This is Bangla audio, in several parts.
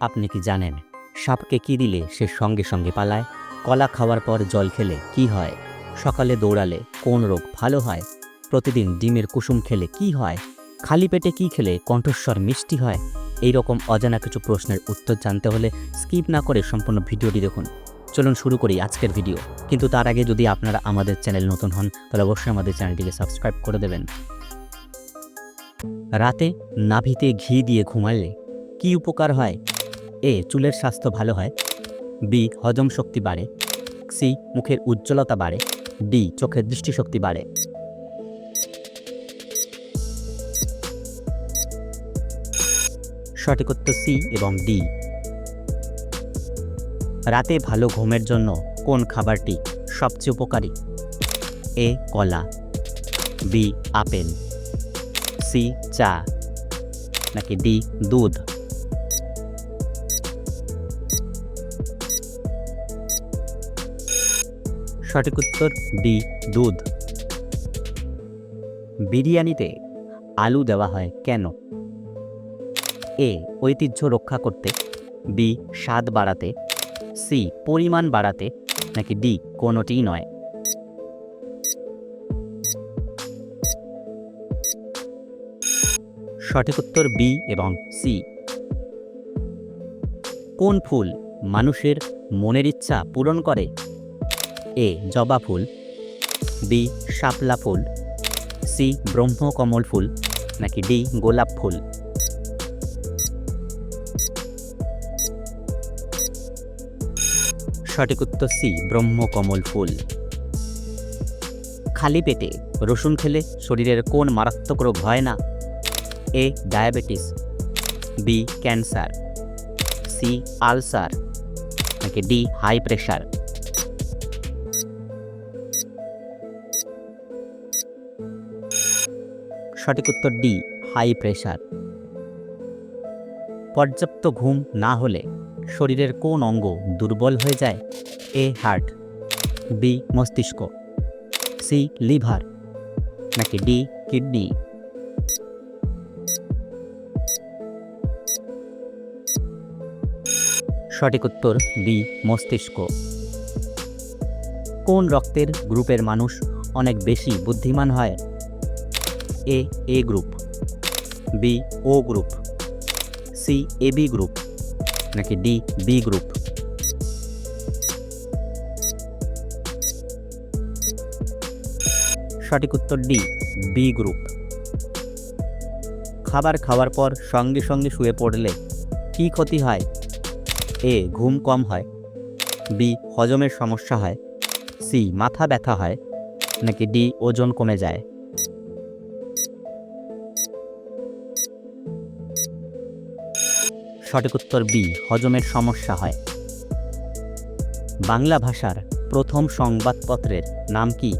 আপনি কি জানেন সাপকে কি দিলে সে সঙ্গে সঙ্গে পালায়? কলা খাওয়ার পর জল খেলে কি হয়? সকালে দৌড়ালে কোন রোগ ভালো হয়? প্রতিদিন ডিমের কুসুম খেলে কি হয়? খালি পেটে কি খেলে কণ্ঠস্বর মিষ্টি হয়? এই রকম অজানা কিছু প্রশ্নের উত্তর জানতে হলে স্কিপ না করে সম্পূর্ণ ভিডিওটি দেখুন। চলুন শুরু করি আজকের ভিডিও। কিন্তু তার আগে যদি আপনারা আমাদের চ্যানেল নতুন হন, তাহলে অবশ্যই আমাদের চ্যানেলটিকে সাবস্ক্রাইব করে দেবেন। রাতে নাভিতে ঘি দিয়ে ঘুমালে কি উপকার হয়? এ, চুলের স্বাস্থ্য ভালো হয়। বি, হজম শক্তি বাড়ে। সি, মুখের উজ্জ্বলতা বাড়ে। ডি চোখের দৃষ্টিশক্তি বাড়ে। সঠিক উত্তর সি এবং ডি। রাতে ভালো ঘুমের জন্য কোন খাবারটি সবচেয়ে উপকারী? এ, কলা। B, apple. সি, চা। নাকি ডি, দুধ। সঠিক উত্তর ডি, দুধ। বিরিয়ানিতে আলু দেওয়া হয় কেন? এ, ঐতিহ্য রক্ষা করতে। বি, স্বাদ বাড়াতে। সি, পরিমাণ বাড়াতে। নাকি ডি, কোনোটিই নয়। সঠিক উত্তর বি এবং সি। কোন ফুল মানুষের মনের ইচ্ছা পূরণ করে? এ, জবা ফুল, বি, শাপলা ফুল, সি, ব্রহ্মকমল ফুল, নাকি ডি, গোলাপ ফুল? সঠিক উত্তর সি, ব্রহ্মকমল ফুল। খালি পেটে রসুন খেলে শরীরের কোন মারাত্মক রোগ হয় না? A, diabetes, B, cancer, C, ulcer, নাকি ডি, হাই প্রেশার? সঠিক উত্তর ডি হাই প্রেশার পর্যাপ্ত ঘুম না হলে শরীরের কোন অঙ্গ দুর্বল হয়ে যায়? এ হার্ট বি মস্তিষ্ক. সি লিভার নাকি ডি কিডনি সঠিক উত্তর বি মস্তিষ্ক. কোন রক্তের গ্রুপের মানুষ অনেক বেশি বুদ্ধিমান হয়? A A group B O group C A B group নাকি ডি বি গ্রুপ সঠিক উত্তর ডি বি গ্রুপ খাবার খাওয়ার পর সঙ্গে সঙ্গে শুয়ে পড়লে কি ক্ষতি হয়? এ ঘুম কম হয়। বি হজমের সমস্যা হয়। সি মাথা ব্যথা হয়। নাকি ডি ওজন কমে যায়। সঠিক উত্তর বি, হজমের সমস্যা হয়। বাংলা ভাষার প্রথম সংবাদপত্রের নাম কি?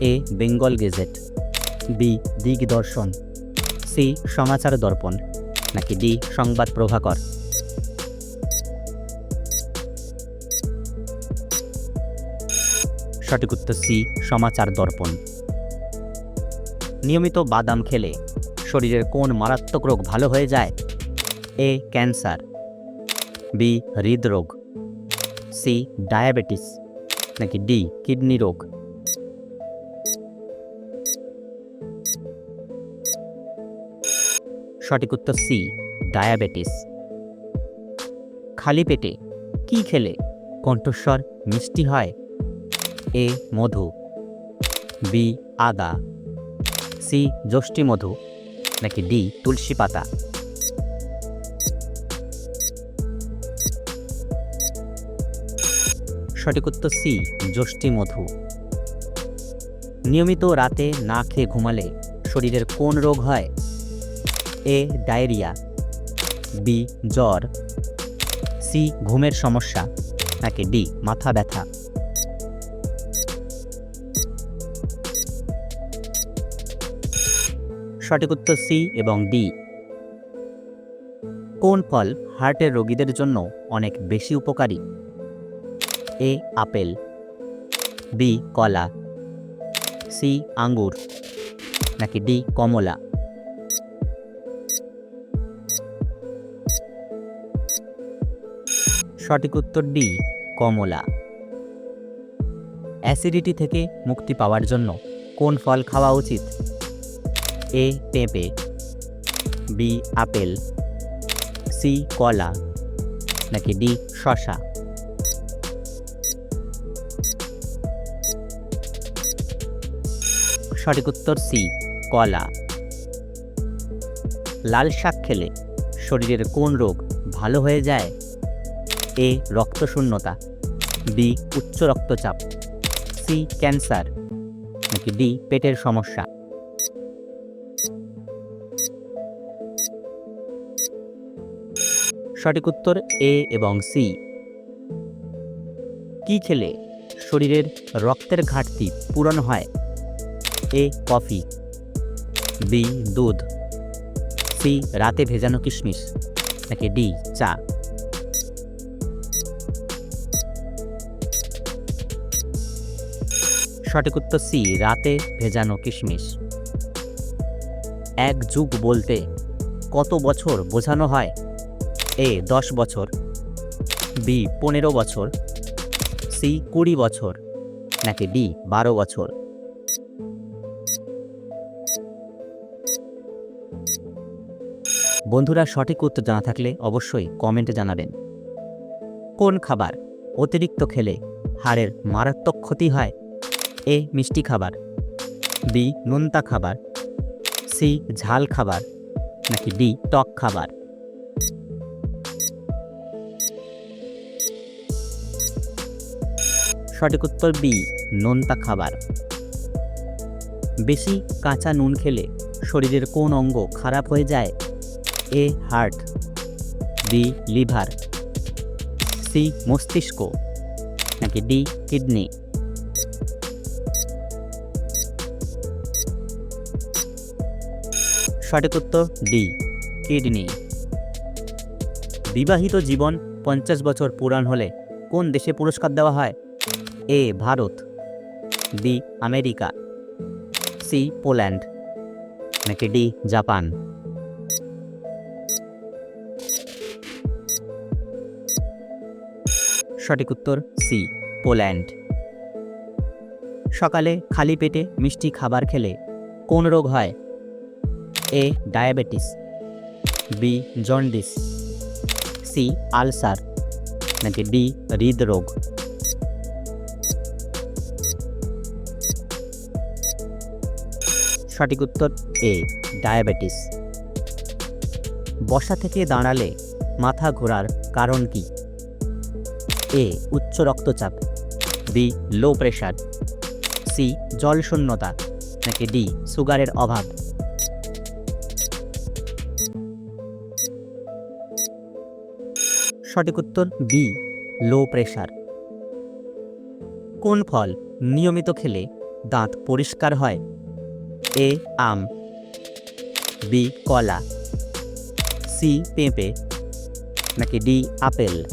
A, Bengal gazette. B, Digdarshan. C, Samachar Darpan. নাকি ডি, সংবাদ প্রভাকর। সঠিক উত্তর সি, সমাচার দর্পণ। নিয়মিত বাদাম খেলে শরীরের কোন মারাত্মক রোগ ভালো হয়ে যায়? এ ক্যান্সার বি হৃদরোগ. সি ডায়াবেটিস নাকি ডি কিডনি রোগ. সঠিক উত্তর সি ডায়াবেটিস খালি পেটে কি খেলে কণ্ঠস্বর মিষ্টি হয়? এ মধু. বি আদা. সি যষ্টি মধু. নাকি ডি তুলসী পাতা. সঠিক উত্তর সি, যষ্টি মধু। নিয়মিত রাতে না খেয়ে ঘুমালে শরীরের কোন রোগ হয়? A, diarrhoea. বি, জ্বর। সি, ঘুমের সমস্যা। নাকি ডি, মাথা ব্যথা। সঠিক উত্তর সি এবং ডি। কোন ফল হার্টের রোগীদের জন্য অনেক বেশি উপকারী? এ আপেল, বি কলা, সি আঙ্গুর, নাকি ডি কমলা? সঠিক উত্তর ডি, কমলা। অ্যাসিডিটি থেকে মুক্তি পাওয়ার জন্য কোন ফল খাওয়া উচিত? এ পেঁপে, বি আপেল, সি কলা, নাকি ডি শশা সঠিক উত্তর সি, কলা। লাল শাক খেলে শরীরের কোন রোগ ভালো হয়ে যায়? এ, রক্তশূন্যতা, বি, উচ্চ রক্তচাপ, সি, ক্যান্সার, নাকি ডি, পেটের সমস্যা। সঠিক উত্তর এ এবং সি। কি খেলে শরীরের রক্তের ঘাটতি পূরণ হয়? A, coffee. বি, দুধ। সি, রাতে ভেজানো কিশমিশ। নাকি ডি, চা। সঠিক উত্তর সি, রাতে ভেজানো কিশমিশ। এক যুগ বলতে কত বছর বোঝানো হয়? এ, দশ বছর। বি, পনেরো বছর। সি, কুড়ি বছর। নাকি ডি, বারো বছর। বন্ধুরা সঠিক উত্তর জানা থাকলে অবশ্যই কমেন্টে জানাবেন। কোন খাবার অতিরিক্ত খেলে হাড়ের মারাত্মক ক্ষতি হয়? এ মিষ্টি খাবার, বি নোনতা খাবার, সি ঝাল খাবার, নাকি ডি টক খাবার? সঠিক উত্তর বি, নোনতা খাবার। বেশি কাঁচা নুন খেলে শরীরের কোন অঙ্গ খারাপ হয়ে যায়? A heart, B liver, C মস্তিষ্ক, নাকি ডি কিডনি? সঠিক উত্তর, ডি, কিডনি। বিবাহিত জীবন পঞ্চাশ বছর পুরাণ হলে কোন দেশে পুরস্কার দেওয়া হয়? A, Bharat, B, America, C, Poland, নাকি ডি, জাপান? সঠিক উত্তর সি, পোল্যান্ড। সকালে খালি পেটে মিষ্টি খাবার খেলে কোন রোগ হয়? A, diabetes. B, jaundice. C, ulcer. নাকি ডি, হৃদরোগ। সঠিক উত্তর এ, ডায়াবেটিস। বসা থেকে দাঁড়ালে মাথা ঘোরার কারণ কি? এ, উচ্চ রক্তচাপ, বি লো প্রেশার সি জল শূন্যতা, নাকি ডি সুগারের অভাব। সঠিক উত্তর বি লো প্রেশার কোন ফল নিয়মিত খেলে দাঁত পরিষ্কার হয়? এ, আম। বি কলা। সি পেঁপে। নাকি ডি আপেল।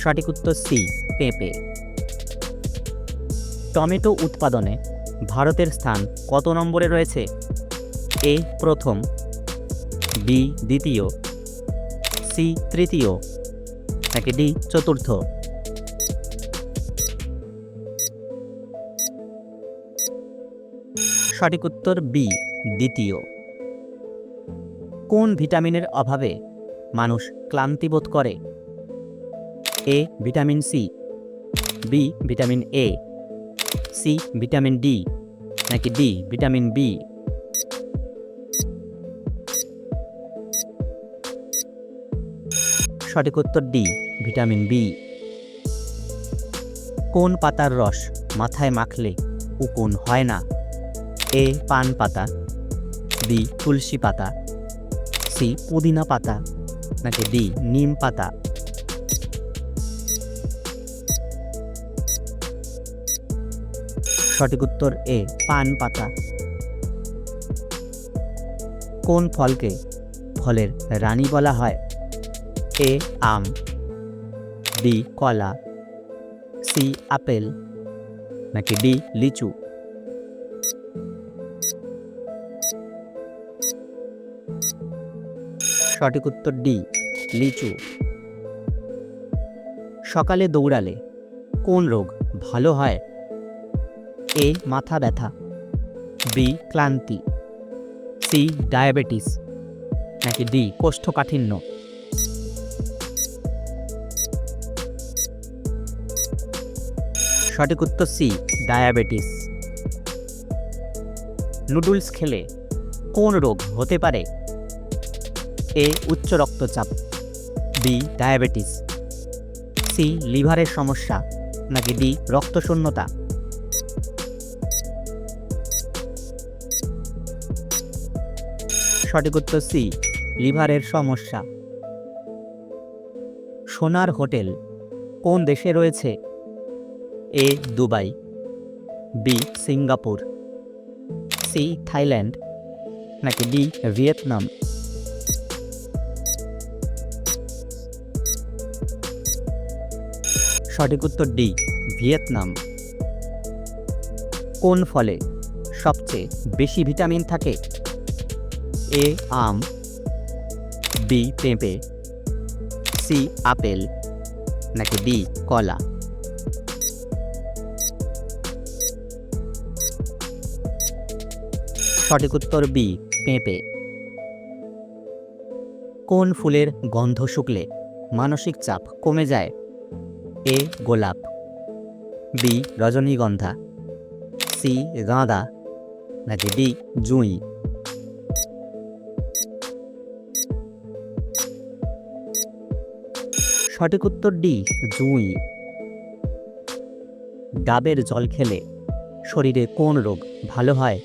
সঠিক উত্তর সি, পেঁপে। টমেটো উৎপাদনে ভারতের স্থান কত নম্বরে রয়েছে? এ, প্রথম। বি, দ্বিতীয়। সি, তৃতীয়। নাকি ডি, চতুর্থ? সঠিক উত্তর বি, দ্বিতীয়। কোন ভিটামিনের অভাবে মানুষ ক্লান্তি বোধ করে? A vitamin C B vitamin A C vitamin D নাকি ডি ভিটামিন বি সঠিক উত্তর ডি ভিটামিন বি কোন পাতার রস মাথায় মাখলে উকুন হয় না? এ পান পাতা। বি তুলসী পাতা। সি পুদিনা পাতা। নাকি ডি নিম পাতা। সঠিক উত্তর এ, পান পাতা। কোন ফলকে ফলের রানী বলা হয়? এ, আম, বি, কলা, সি, আপেল, নাকি ডি, লিচু? সঠিক উত্তর ডি, লিচু। সকালে দৌড়ালে কোন রোগ ভালো হয়? এ, মাথা ব্যথা। বি, ক্লান্তি। C, diabetes. নাকি ডি, কোষ্ঠকাঠিন্য। সঠিক উত্তর সি, ডায়াবেটিস। নুডলস খেলে কোন রোগ হতে পারে? এ, উচ্চ রক্তচাপ। B, diabetes. সি, লিভারের সমস্যা। নাকি ডি, রক্তশূন্যতা। সঠিক উত্তর সি, লিভারের সমস্যা। সোনার হোটেল, কোন দেশে রয়েছে? A, Dubai, B, Singapore, C, Thailand, নাকি ডি, ভিয়েতনাম? সঠিক উত্তর ডি, ভিয়েতনাম। কোন ফলে সবচেয়ে বেশি ভিটামিন থাকে? এ আম বি পেঁপে সি আপেল নাকি ডি কলা সঠিক উত্তর বি পেঁপে। কোন ফুলের গন্ধ শুকলে মানসিক চাপ কমে যায়? এ গোলাপ। বি রজনীগন্ধা। সি গাঁদা। নাকি ডি জুঁই। সঠিক উত্তর ডি, জুঁই। ডাবের জল খেলে শরীরে কোন রোগ ভালো হয়?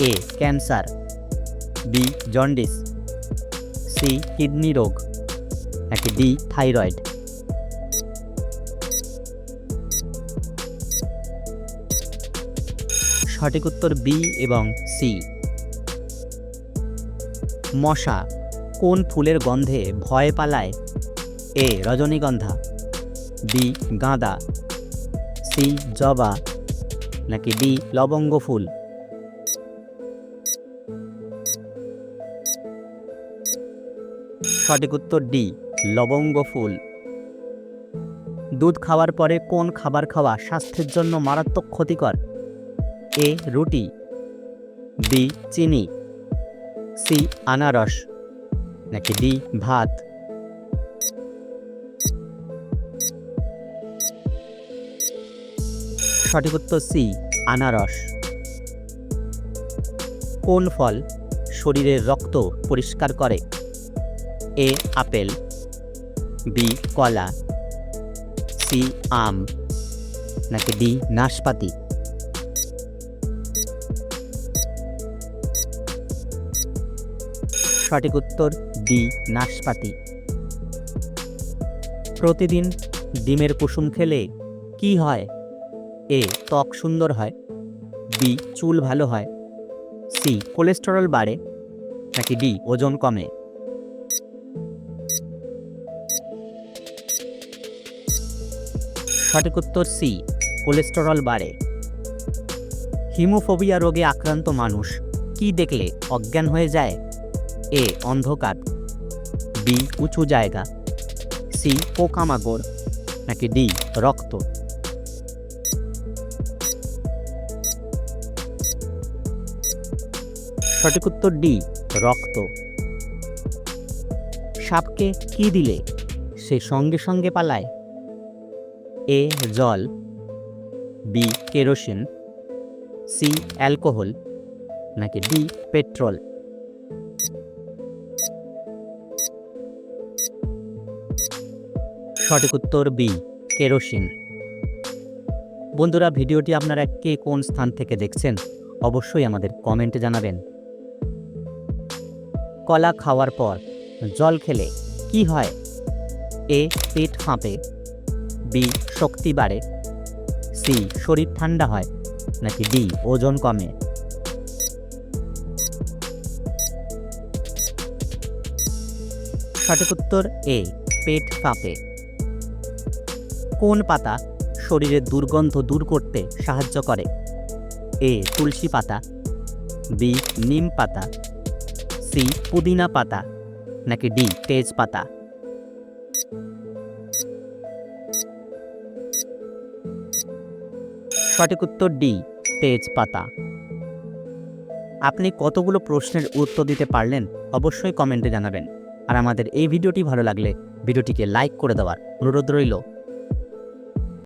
A, cancer. B, jaundice. C, kidney রোগ। নাকি ডি, থাইরয়েড। সঠিক উত্তর বি এবং সি। মশা কোন ফুলের গন্ধে ভয় পালায়? এ রজনীগন্ধা, বি গাঁদা, সি জবা, নাকি ডি লবঙ্গ ফুল? সঠিক উত্তর ডি, লবঙ্গ ফুল। দুধ খাওয়ার পরে কোন খাবার খাওয়া স্বাস্থ্যের জন্য মারাত্মক ক্ষতিকর? এ রুটি, বি চিনি, সি আনারস, নাকি ডি ভাত? সঠিক উত্তর সি, আনারস। কোন ফল শরীরের রক্ত পরিষ্কার করে? A, apple. বি, কলা। সি, আম। নাকি ডি, নাশপাতি? সঠিক উত্তর ডি, নাশপাতি। প্রতিদিন ডিমের কুসুম খেলে কি হয়? এ ত্বক সুন্দর হয়, বি চুল ভালো হয়, সি কোলেস্টেরল বাড়ে, নাকি ডি ওজন কমে। সঠিক উত্তর সি, কোলেস্টেরল বাড়ে। হিমোফোবিয়া রোগে আক্রান্ত মানুষ কি দেখলে অজ্ঞান হয়ে যায়? এ অন্ধকার, বি উঁচু জায়গা, সি পোকামাকড়, নাকি ডি রক্ত? সঠিক উত্তর ডি, রক্ত। সাপকে কি দিলে? সে সঙ্গে সঙ্গে পালায়। এ, জল। B, kerosene. C, alcohol. নাকি ডি, পেট্রোল। সঠিক উত্তর বি, কেরোসিন। বন্ধুরা, ভিডিওটি আপনারা কে কোন স্থান থেকে দেখছেন, অবশ্যই আমাদের কমেন্টে জানাবেন। কলা খাওয়ার পর জল খেলে কি হয়? এ, পেট ফাঁপে বি, শক্তি বাড়ে। সি, শরীর ঠান্ডা হয়। নাকি ডি, ওজন কমে। সঠিক উত্তর এ, পেট ফাঁপে। কোন পাতা শরীরের দুর্গন্ধ দূর করতে সাহায্য করে? এ, তুলসী পাতা। বি, নিম পাতা। সি, পুদিনা পাতা, নাকি ডি তেজপাতা সঠিক উত্তর ডি তেজপাতা আপনি কতগুলো প্রশ্নের উত্তর দিতে পারলেন, অবশ্যই কমেন্টে জানাবেন। আর আমাদের এই ভিডিওটি ভালো লাগলে, ভিডিওটিকে লাইক করে দেওয়ার অনুরোধ রইল।